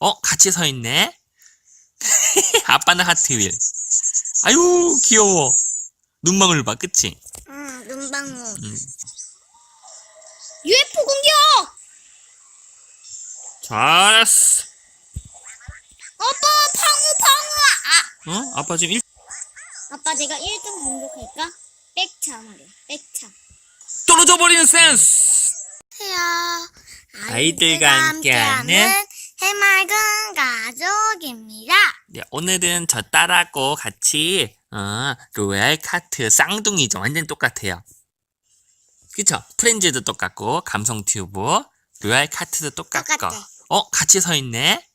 어, 같이 서 있네. 아빠는 하트윌. 아유, 귀여워. 눈망울 봐, 그치? 응, 눈방울. 음. UFO 공격! 잘했어. 아빠, 방어, 방어! 아! 어? 아빠 지금 일... 아빠, 내가 1등 공격할까? 백차 말이야, 백차. 떨어져 버리는 센스! 해요. 아이들과 함께하는 해맑은 가족입니다. 네, 오늘은 저 딸하고 같이, 어, 로얄 카트 쌍둥이죠. 완전 똑같아요. 그쵸? 프렌즈도 똑같고, 감성 튜브, 로얄 카트도 똑같고. 똑같아. 어, 같이 서 있네?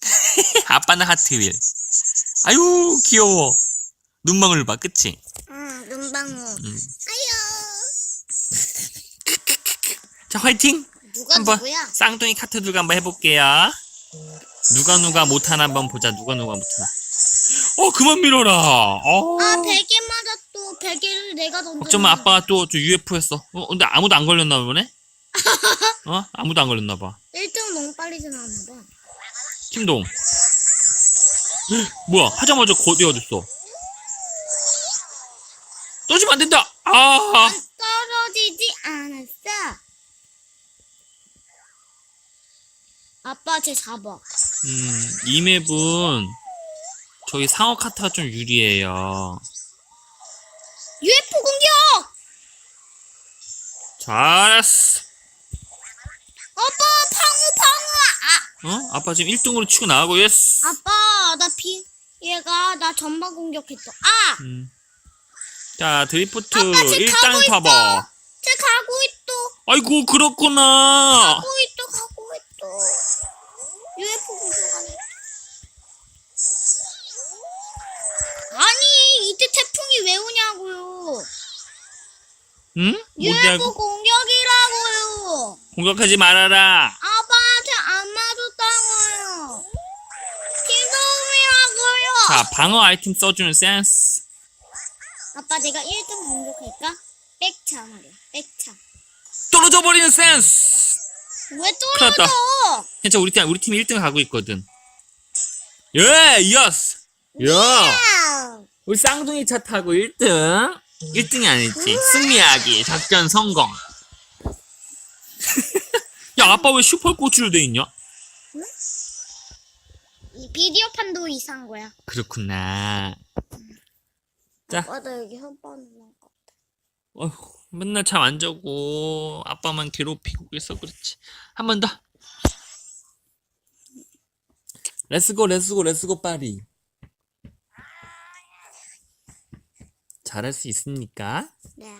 아빠는 하트윌. 아유, 귀여워. 눈망울 봐, 그치? 응, 눈방울. 음. 아유. 자, 화이팅! 한번? 쌍둥이 카트들과 한번 해볼게요. 누가 누가 못하나 한번 보자. 누가 누가 못하나. 어, 그만 밀어라. 어. 아, 베개 맞았어. 베개를 내가 걱정 마, 아빠가 또, 저 UFO 했어. 어, 근데 아무도 안 걸렸나 보네? 어? 아무도 안 걸렸나 봐. 1등 너무 빨리 지나갔나 봐. 김동. 뭐야, 하자마자 거대 어딨어? 떨어지면 안 된다! 아! 떨어지지 않았어. 아빠 쟤 잡아. 음, 이 맵은, 저기 상어 카트가 좀 유리해요. UFO 공격! 잘했어. 아빠 방어 방어! 어? 아빠 지금 1등으로 치고 나가고, 예스! 아, 아빠 나 비, 얘가 나 전방 공격했어. 아! 음. 자, 드리프트 아빠 지금 1단 가고. 있어. 쟤 가고 있어. 아이고, 그렇구나. 가고 있어 가고 있어. UFO 공격하네. 아니 이때 태풍이 왜 오냐고요. 응? UFO 공격이라고요. 공격하지 말아라. 아빠한테 안 맞았다고요. 기동이라고요. 자, 방어 아이템 써주는 센스. 아빠 내가 1등 공격할까? 백차 말이야. 백차. 떨어져 버리는 센스. 왜. 떨어져? 괜찮아, 우리 팀, 우리 팀 1등 가고 있거든. 예, 예스. 야, 야. 우리 쌍둥이 차 타고 1등. 1등이 아니지. 승리하기. 작전 성공. 야, 아빠 왜 슈퍼 꼬치로 돼 있냐? 이 비디오판도 이상한 거야. 그렇구나. 자. 아빠도 여기 헛번호 거. 어휴, 맨날 잠 안 자고 아빠만 괴롭히고 그래서 그렇지. 한 번 더. 렛츠고 렛츠고 렛츠고 파리. 잘할 수 있습니까? 네.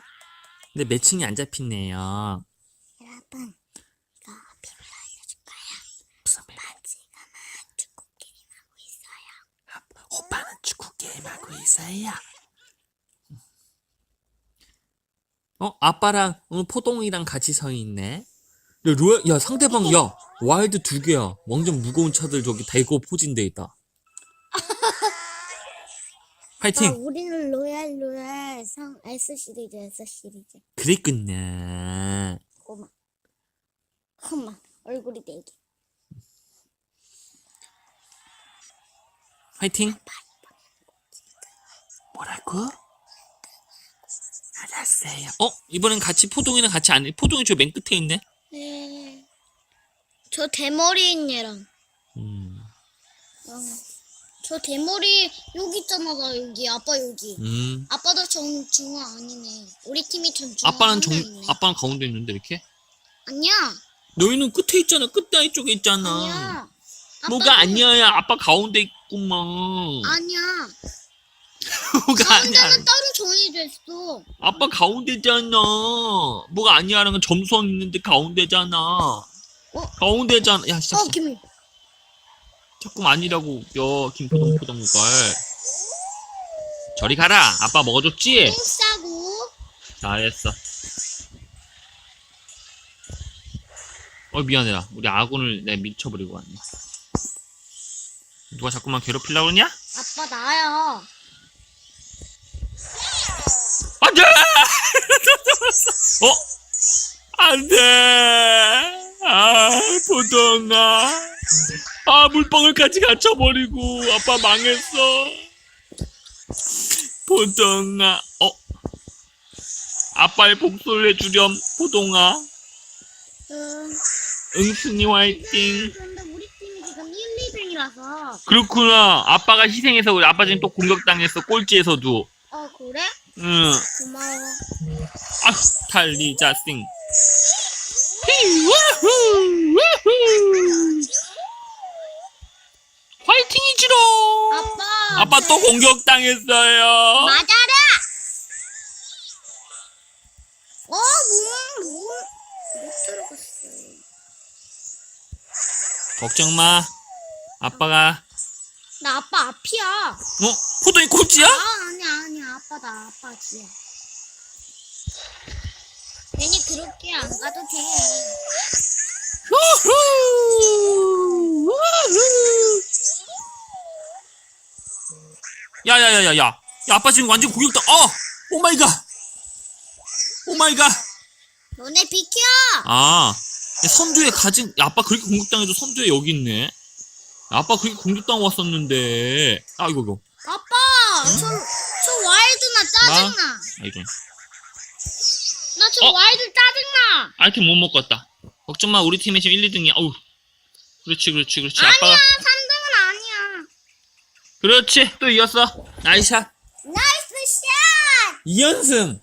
근데 매칭이 안 잡히네요. 여러분, 이거 비밀 알려줄까요? 무슨 매 지금은 축구 게임하고 있어요. 오빠는 축구 게임하고 있어요. 어, 아빠랑 어, 포동이랑 같이 서 있네. 야, 로야, 야, 상대방, 야, 와일드 두 개야. 완전 무거운 차들 저기 대고 포진돼 있다. 아, 파이팅! 우리는 로얄 로얄 성 S 시리즈 S 시리즈. 그랬구나. 고마. 고마. 얼굴이 네 개. 파이팅! 뭐라고? 알았어요. 어? 이번엔 같이 포동이랑 같이 안 해. 포동이 저 맨 끝에 있네. 네. 저 대머리인 얘랑. 음. 어. 저 대머리 여기 있잖아 나 여기 아빠 여기. 음. 아빠도 전 중앙 아니네. 우리 팀이 전 중앙. 아빠는 한 정, 명 있네. 아빠는 가운데 있는데 이렇게? 아니야. 너희는 끝에 있잖아. 끝에 쪽에 있잖아. 아니야. 뭐가 아빠도- 아니야? 아빠 가운데 있구만. 아니야. 뭐가 아니야? 가운데는 따로 정해졌어. 아빠 가운데잖아. 뭐가 아니야라는 건 점선 있는데 가운데잖아. 가운데잖아. 야, 진짜 어 김이. 조금 아니라고 여 김포동 포동걸. 저리 가라. 아빠 먹어줬지? 똥 싸고. 잘했어. 어 미안해라. 우리 아군을 내 미쳐버리고 왔네. 누가 자꾸만 괴롭히려고 그러냐? 아빠 나야. 어? 안 돼! 아, 포동아. 아 물방울까지 갇혀버리고 아빠 망했어 포동아 어 아빠의 복수를 해주렴 포동아 음, 응순이 화이팅 근데 우리 팀이 지금 1, 2등이라서. 그렇구나 아빠가 희생해서 우리 아빠 지금 또 공격당했어 꼴찌에서도 어, 그래? 응 고마워. 아, 달리자 싱. 히, 우후, 우후. 화이팅이지롱. 아빠. 아빠 또 공격당했어요. 맞아라! 어, 몸, 몸. 못 들어갔어요. 걱정 마. 아빠가 나 아빠 앞이야. 어? 호동이 꼴찌야? 아, 아니야, 아니야. 아빠다, 아빠 뒤야. 괜히 그렇게 안 가도 돼. 우후. 우후. 야야야야야. 야 아빠 지금 완전 공격당. 어. 오 마이 갓. 오 마이 갓. 너네 비켜! 아, 선두에 가진, 야, 아빠 그렇게 공격당해도 선두에 여기 있네. 아빠 그렇게 공격당 왔었는데. 아, 이거, 이거. 아빠! 저, 저 와일드 나 짜증나. 아, 이거. 나저 어? 와일드 짜증나. 아이템 못 먹고 왔다. 걱정 마, 우리 팀이 지금 1, 2등이야. 어우. 그렇지, 그렇지, 그렇지. 아니야, 아빠가. 3등은 아니야. 그렇지, 또 이겼어. 나이샷. 나이스 샷! 2연승.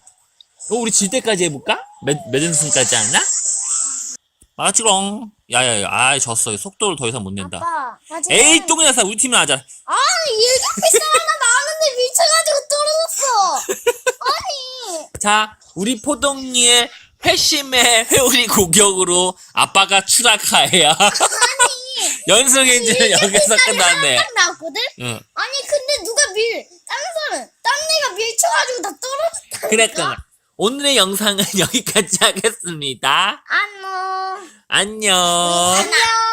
어, 우리 질 때까지 해볼까? 몇, 몇 연승까지 하나? 맞지롱. 야야야, 아, 졌어. 속도를 더 이상 못 낸다. 아빠, 나 지금. 에이, 똥이나 싸. 우리 팀이나 하자. 아니, 일격피스 하나 나왔는데 미쳐가지고 떨어졌어. 아니. 자, 우리 포동이의 회심의 회오리 공격으로 아빠가 추락하야. 연승 엔진은 여기서 끝났네. 딱 나왔거든? 응. 아니, 근데 누가 밀, 다른 사람, 딴 애가 밀쳐가지고 다 떨어졌다니까? 그랬구나. 오늘의 영상은 여기까지 하겠습니다. 안녕. 안녕. 안녕.